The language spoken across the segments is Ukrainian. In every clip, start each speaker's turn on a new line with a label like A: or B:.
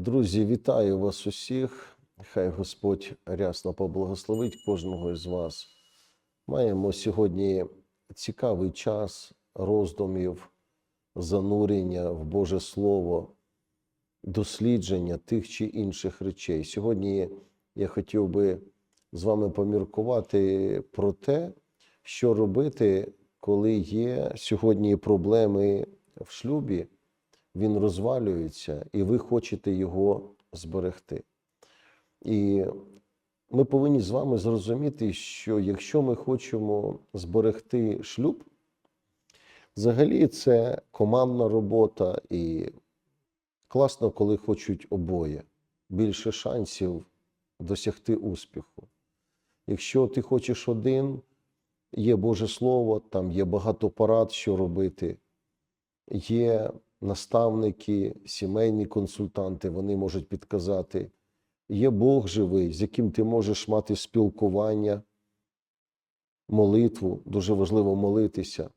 A: Друзі, вітаю вас усіх. Хай Господь рясно поблагословить кожного із вас. Маємо сьогодні цікавий час роздумів, занурення в Боже Слово, дослідження тих чи інших речей. Сьогодні я хотів би з вами поміркувати про те, що робити, коли є сьогодні проблеми в шлюбі, він розвалюється, і ви хочете його зберегти. І ми повинні з вами зрозуміти, що якщо ми хочемо зберегти шлюб, взагалі це командна робота, і класно, коли хочуть обоє. Більше шансів досягти успіху. Якщо ти хочеш один, є Боже Слово, там є багато порад, що робити, є наставники, сімейні консультанти, вони можуть підказати. Є Бог живий, з яким ти можеш мати спілкування, молитву, дуже важливо молитися.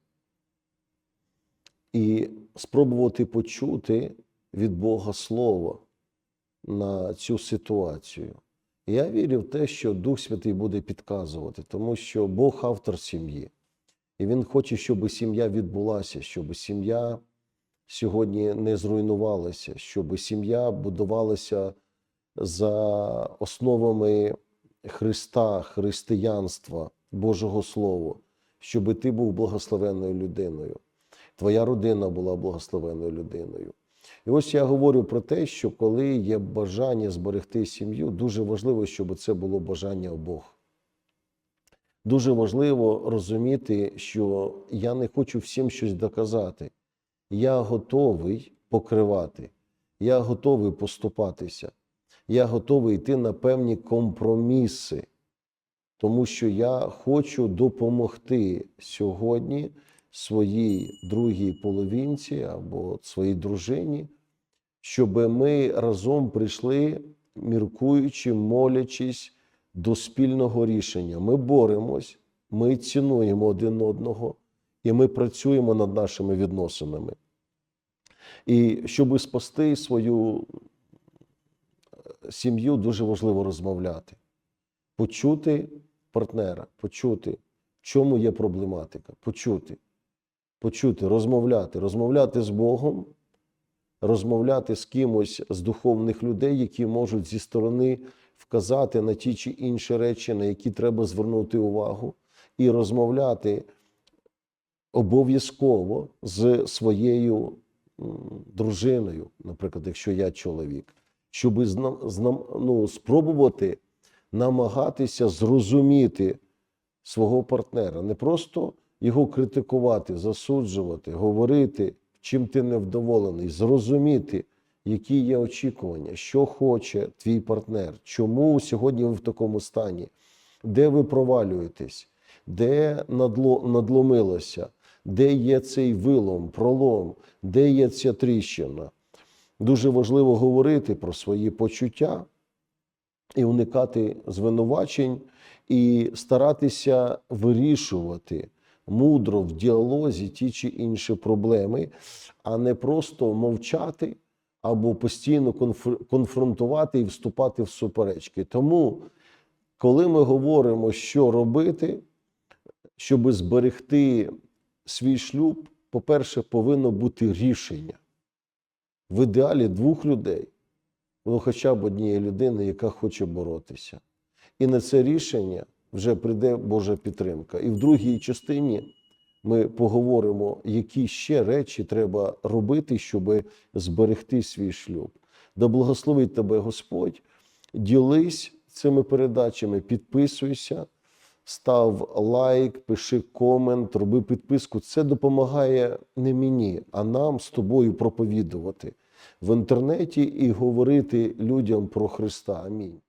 A: І спробувати почути від Бога Слово на цю ситуацію. Я вірю в те, що Дух Святий буде підказувати, тому що Бог автор сім'ї. І Він хоче, щоб сім'я відбулася, щоб сім'я сьогодні не зруйнувалася, щоб сім'я будувалася за основами Христа, християнства, Божого Слова, щоб ти був благословенною людиною, твоя родина була благословенною людиною. І ось я говорю про те, що коли є бажання зберегти сім'ю, дуже важливо, щоб це було бажання обох. Дуже важливо розуміти, що я не хочу всім щось доказати. Я готовий покривати, я готовий поступатися, я готовий йти на певні компроміси, тому що я хочу допомогти сьогодні своїй другій половинці або своїй дружині, щоб ми разом прийшли, міркуючи, молячись до спільного рішення. Ми боремось, ми цінуємо один одного і ми працюємо над нашими відносинами. І щоб спасти свою е, сім'ю, дуже важливо розмовляти, почути партнера, почути, в чому є проблематика, почути, почути, розмовляти, розмовляти з Богом, розмовляти з кимось з духовних людей, які можуть зі сторони вказати на ті чи інші речі, на які треба звернути увагу, і розмовляти обов'язково з своєю дружиною, наприклад, якщо я чоловік, щоб зна- зна- ну, спробувати намагатися зрозуміти свого партнера, не просто його критикувати, засуджувати, говорити, чим ти невдоволений, зрозуміти, які є очікування, що хоче твій партнер, чому сьогодні ви в такому стані, де ви провалюєтесь, де надло, надломилося, де є цей вилом, пролом, де є ця тріщина. Дуже важливо говорити про свої почуття і уникати звинувачень, і старатися вирішувати мудро в діалозі ті чи інші проблеми, а не просто мовчати або постійно конфронтувати і вступати в суперечки. Тому, коли ми говоримо, що робити, щоб зберегти свій шлюб, по-перше, повинно бути рішення. В ідеалі двох людей, ну хоча б однієї людини, яка хоче боротися. І на це рішення вже прийде Божа підтримка. І в другій частині ми поговоримо, які ще речі треба робити, щоб зберегти свій шлюб. Да благословить тебе Господь. Ділись цими передачами, підписуйся, став лайк, пиши комент, роби підписку. Це допомагає не мені, а нам з тобою проповідувати в інтернеті і говорити людям про Христа. Амінь.